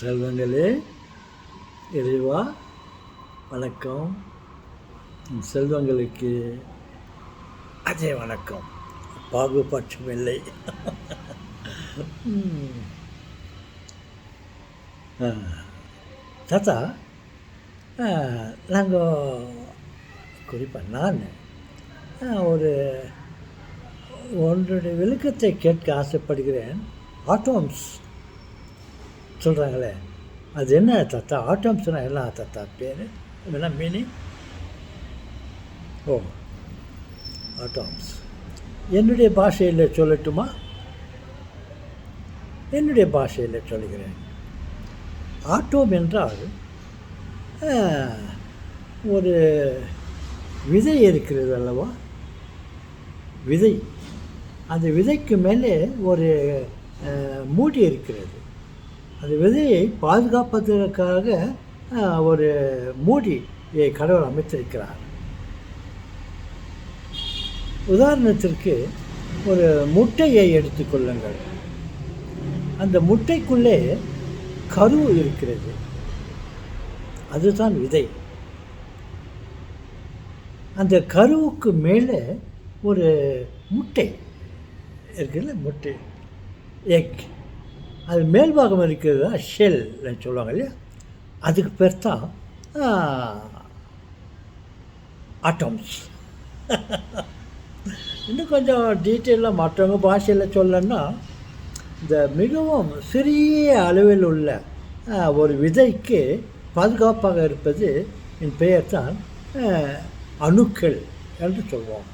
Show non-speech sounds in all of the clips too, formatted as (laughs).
செல்வங்களே இறைவா வணக்கம். செல்வங்களுக்கு அதே வணக்கம். பாகுபாட்சம் இல்லை. தாத்தா நாங்கள் குறிப்பாக நான் ஒரு ஒன்றுடைய விளக்கத்தை கேட்க ஆசைப்படுகிறேன். ஆட்டோம்ஸ் சொல்கிறாங்களே அது என்ன தாத்தா? ஆட்டோம்ஸ்னா என்ன தாத்தா பேர்? என்ன மீனிங் ஓ ஆட்டோம்ஸ் என்னுடைய பாஷையில் சொல்லட்டுமா? என்னுடைய பாஷையில் சொல்லுகிறேன் ஆட்டோம் என்றால் ஒரு விதை இருக்கிறது அல்லவா? விதை. அந்த விதைக்கு மேலே ஒரு மூடி இருக்கிறது அந்த விதையை பாதுகாப்பதற்காக ஒரு மூடியை கடவுள் அமைத்திருக்கிறார். உதாரணத்திற்கு ஒரு முட்டையை எடுத்துக்கொள்ளுங்கள் அந்த முட்டைக்குள்ளே கரு இருக்கிறது. அதுதான் விதை. அந்த கருவுக்கு மேலே ஒரு முட்டை. இருக்குல்ல முட்டை. எக். அது மேல்பாகம் இருக்கிறது ஷெல்னு சொல்லுவாங்க இல்லையா? அதுக்கு பேர் தான் ஆட்டம்ஸ். (laughs) இன்னும் கொஞ்சம் டீட்டெயிலாக மற்றவங்க பாஷையில் சொல்லணும்னா இந்த மிகவும் சிறிய அளவில் உள்ள ஒரு விதைக்கு பாதுகாப்பாக இருப்பது என் பெயர் தான் அணுக்கள் என்று சொல்வோம்.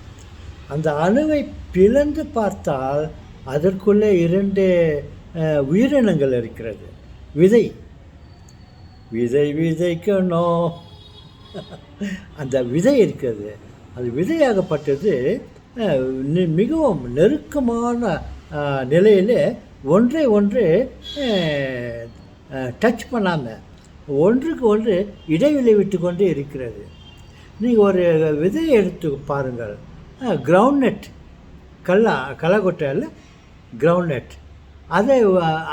அந்த அணுவை பிளந்து பார்த்தால் அதற்குள்ளே இரண்டு உயிரினங்கள் இருக்கிறது. விதை. விதை விதைக்கணும் அந்த விதை இருக்கிறது. அது விதையாகப்பட்டது மிகவும் நெருக்கமான நிலையில் ஒன்றை ஒன்று டச் பண்ணாமல் ஒன்றுக்கு ஒன்று இடைவெளி விட்டு கொண்டு இருக்கிறது. நீங்கள் ஒரு விதையை எடுத்து பாருங்கள். கிரவுண்ட் நெட் கல்லா கல்லாக்கொட்டையில் கிரவுண்ட்நட் அதை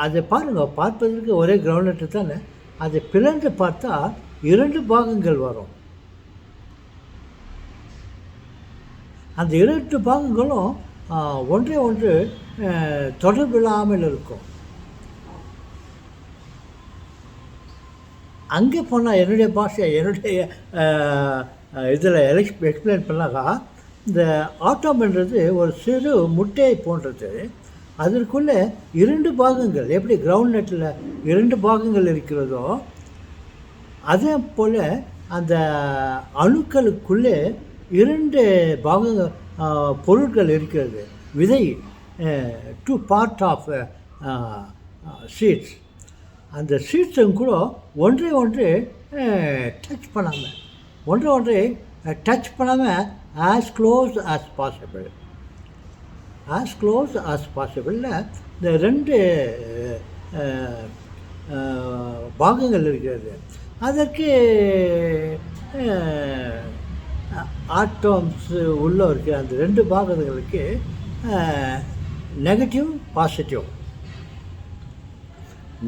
அதை பாருங்கள் பார்ப்பதற்கு ஒரே கிரவுண்ட் நட்டு தானே? அதை பிளந்து பார்த்தா இரண்டு பாகங்கள் வரும். அந்த இரண்டு பாகங்களும் ஒன்றே ஒன்று தொடர்பில்லாமல் இருக்கும். அங்கே போனால் என்னுடைய பாஷை என்னுடைய இதில் எக்ஸ்பிளைன் பண்ணாக்கா இந்த ஆட்டோம்ன்றது ஒரு சிறு முட்டையை போன்றது. அதற்குள்ளே இரண்டு பாகங்கள் எப்படி கிரவுண்ட் நட்டில் இரண்டு பாகங்கள் இருக்கிறதோ அதே போல் அந்த அணுக்களுக்குள்ளே இரண்டு பாக பொருட்கள் இருக்கிறது. விதை டூ பார்ட் ஆஃப் சீட்ஸ் அந்த சீட்ஸும் கூட ஒன்றை ஒன்று டச் பண்ணாமல் ஒன்றை ஒன்றை டச் பண்ணாமல் as close as possible as close as பாசிபிளில் இந்த ரெண்டு பாகங்கள் இருக்கிறது. அதற்கு ஆட்டோம்ஸ் உள்ள இருக்கிற அந்த ரெண்டு பாகங்களுக்கு நெகட்டிவ் பாசிட்டிவ்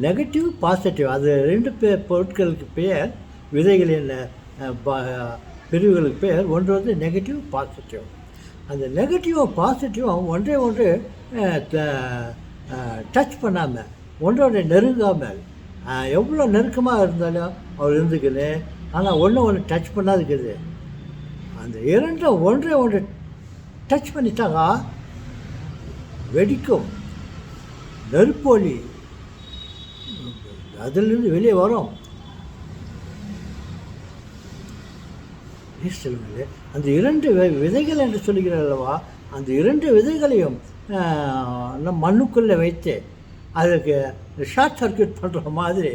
நெகட்டிவ் பாசிட்டிவ் அது ரெண்டு பே பொருட்களுக்கு பெயர் விதைகளின் பிரிவுகளுக்கு பெயர் ஒன்று வந்து நெகட்டிவ் பாசிட்டிவ் அந்த நெகட்டிவும் பாசிட்டிவும் ஒன்றே ஒன்று டச் பண்ணாமல் ஒன்றோட நெருங்காமல் எவ்வளோ நெருக்கமாக இருந்தாலும் அவர் இருந்துக்குது. ஆனால் ஒன்று ஒன்று டச் பண்ணாதுக்குது. அந்த இரண்டும் ஒன்றே ஒன்று டச் பண்ணிட்டாங்க வெடிக்கும். நெருப்பொலி அதிலிருந்து வெளியே வரும். சொல்லுங்களே அந்த இரண்டு விதைகள் என்று சொல்கிறார் அல்லவா அந்த இரண்டு விதைகளையும் நம் மண்ணுக்குள்ளே வைத்து அதுக்கு ஷார்ட் சர்க்கியூட் பண்ணுற மாதிரி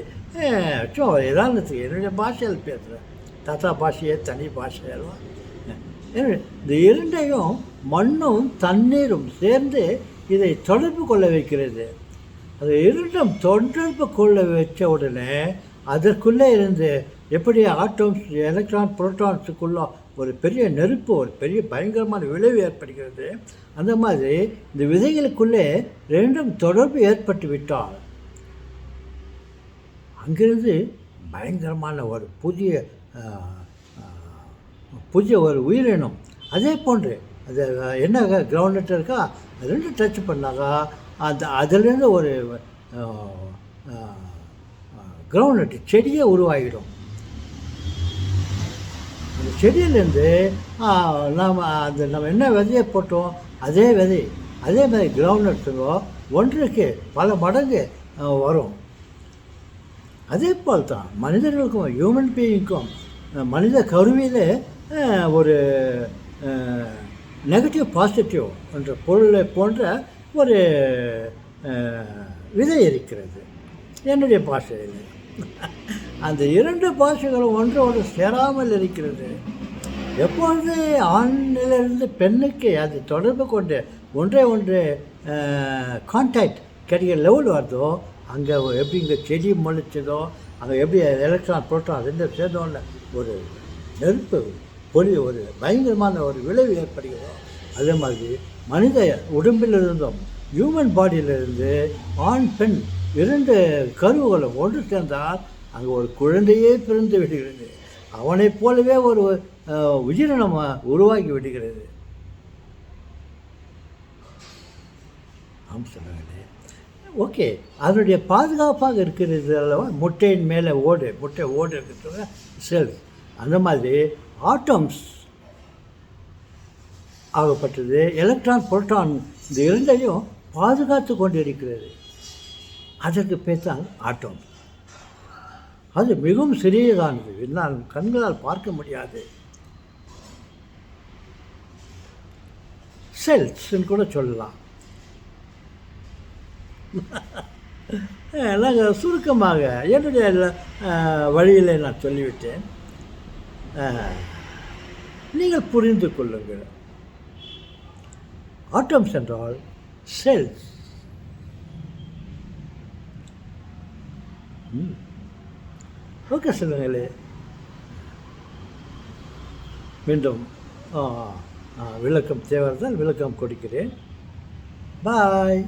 சும்மா உதாரணத்துக்கு என்னுடைய பாஷையில் பேசுகிறேன் தாத்தா பாஷையே தனி பாஷை அல்லவா? இந்த இரண்டையும் மண்ணும் தண்ணீரும் சேர்ந்து இதை தொடர்பு கொள்ள வைக்கிறது. அது இரண்டும் தொடர்பு கொள்ள வச்ச உடனே அதற்குள்ளே இருந்து எப்படி ஆட்டோம்ஸ் எலக்ட்ரான் புரோட்டான்ஸுக்குள்ள ஒரு பெரிய நெருப்பு ஒரு பெரிய பயங்கரமான விளைவு ஏற்படுகிறது. அந்த மாதிரி இந்த விதைகளுக்குள்ளே ரெண்டும் தொடர்பு ஏற்பட்டு விட்டால் அங்கிருந்து பயங்கரமான ஒரு புதிய புதிய ஒரு உயிரினம் அதே போன்று அது என்ன கிரவுண்ட் இருக்கா? அது ரெண்டு டச் பண்ணாக்கா அந்த அதுலேருந்து ஒரு கிரவுண்ட் செடியே உருவாகிடும். செடியிலேருந்து நாம் அந்த நம்ம என்ன விதையை போட்டோம்? அதே விதை அதே மாதிரி கிரவுண்ட் எடுத்துக்கோ ஒன்றுக்கு பல மடங்கு வரும். அதே போல் தான் மனிதர்களுக்கும் ஹியூமன் பீயிங்க்கும் மனித கருவியில் ஒரு நெகட்டிவ் பாசிட்டிவ் என்ற பொருளை போன்ற ஒரு விதை இருக்கிறது. என்னுடைய பாஷையில். அந்த இரண்டு பாஷைகளும் ஒன்று சேராமல் இருக்கிறது. எப்பொழுது ஆணிலிருந்து பெண்ணுக்கு அது தொடர்பு கொண்டு ஒன்றே ஒன்று கான்டாக்ட் கிடைக்கிற லெவல் வருதோ அங்கே எப்படி இங்கே செடி முளைச்சதோ அங்கே எப்படி எலக்ட்ரான் புரோட்டான் ரெண்டு சேர்ந்தோன்னு ஒரு நெருப்பு பொலி ஒரு பயங்கரமான ஒரு விளைவு ஏற்படுகிறதோ அதே மாதிரி மனித உடம்பிலிருந்தும் ஹியூமன் பாடியிலிருந்து ஆண் பெண் இரண்டு கருவுகளும் ஒன்று சேர்ந்தால் அங்கே ஒரு குழந்தையே பிறந்து விடுகிறது. அவனைப் போலவே ஒரு உயிரினம் உருவாகி விடுகிறது. ஆம் ஓகே அதனுடைய பாதுகாப்பாக இருக்கிறது அல்லவா? முட்டையின் மேலே ஓடு முட்டை ஓடு இருக்கிறது செல். அந்த மாதிரி ஆட்டம்ஸ் ஆகப்பட்டது. எலக்ட்ரான் புரோட்டான் இந்த இரண்டையும் பாதுகாத்து கொண்டு இருக்கிறது அதற்கு பேசால் ஆட்டம். அது மிகவும் சிறியதானது. என்னால் கண்களால் பார்க்க முடியாது. செல்ஸ்ன்னு கூட சொல்லலாம். (laughs) நாங்கள் சுருக்கமாக என்னுடைய வழியில் நான் சொல்லிவிட்டேன். நீங்கள் புரிந்து கொள்ளுங்கள். ஆட்டம்ஸ் என்றால் செல்ஸ் ஓகே சொல்லுங்களே மீண்டும் ஆ, ஆ, விளக்கம் தேவைதான் விளக்கம் கொடுக்கிறேன். பாய்.